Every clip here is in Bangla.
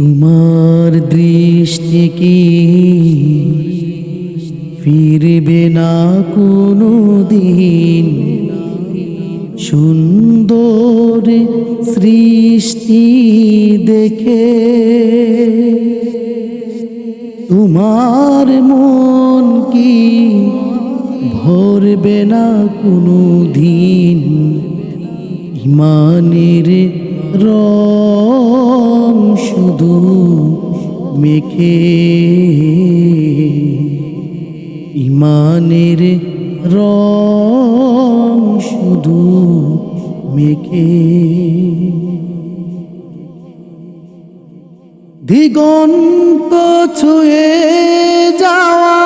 তোমার দৃষ্টি কি? ফিরবে না কোনো দিন সুন্দর সৃষ্টি দেখে তোমার মন কি ভরবে না কোনো দিন ইমানের রং মেখে ইমানের রং শুধু মেখে দিগন্ত ছুঁয়ে যাওয়া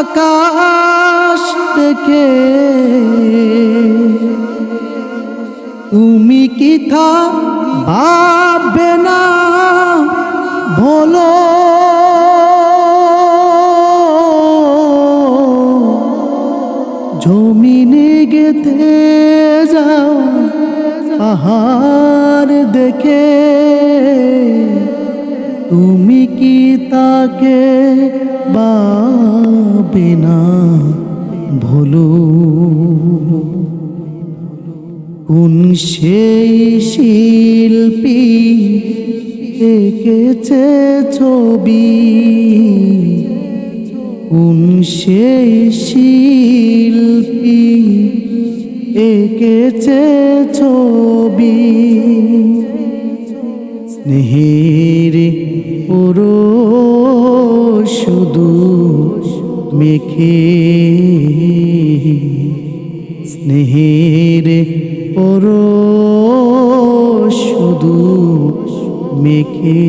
আকাশ দেখে তুমি কি থা ভাববে না? বলো। জমিনে গেতে যাও পাহাড় দেখে। তুমি কি তাকে বাবে না? ভুলো কোন সেই শিল্পী এঁকেছে ছবি। কোন সেই শিল্পী এঁকেছে ছবি। স্নেহের পুরো শুধু মেখে। স্নেহের পর শুধু মেখে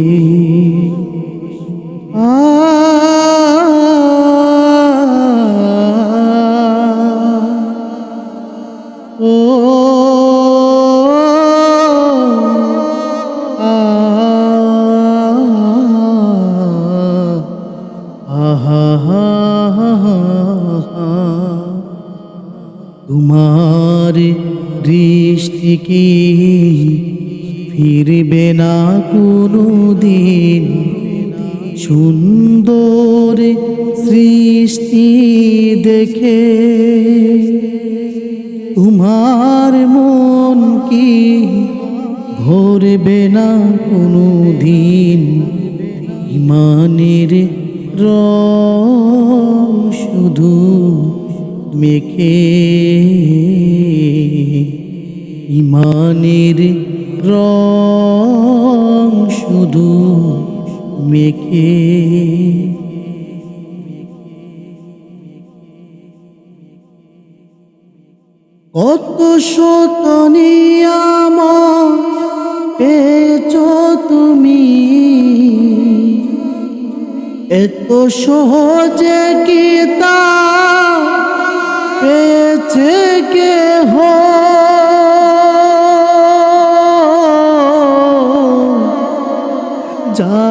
তোমার দৃষ্টি কি? ফিরবে না কোনো দিন সুন্দর সৃষ্টি দেখে তোমার মন কি ভরবে না কোনো দিন ইমানের রং শুধু মেখে ইমানের রং শুধু মেখে কত শত নিয়াম পেয়েছ তুমি? এত সহজে কি তা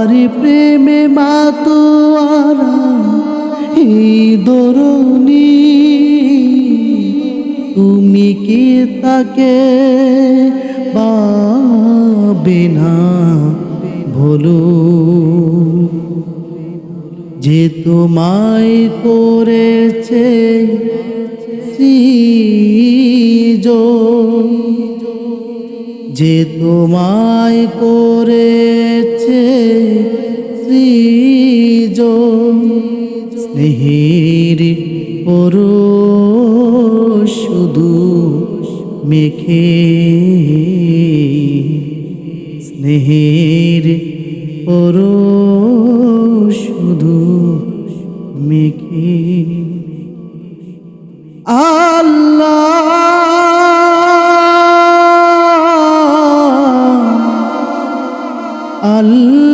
যার প্রেমে মাতোয়ারা এই দরুনি তুমি কি তাকে পাবে না বলো যে তোমায় করেছে স্নেহের পর শুধু মেখে। স্নেহের পর শুধু মেখে। আল্লাহ আল্লাহ।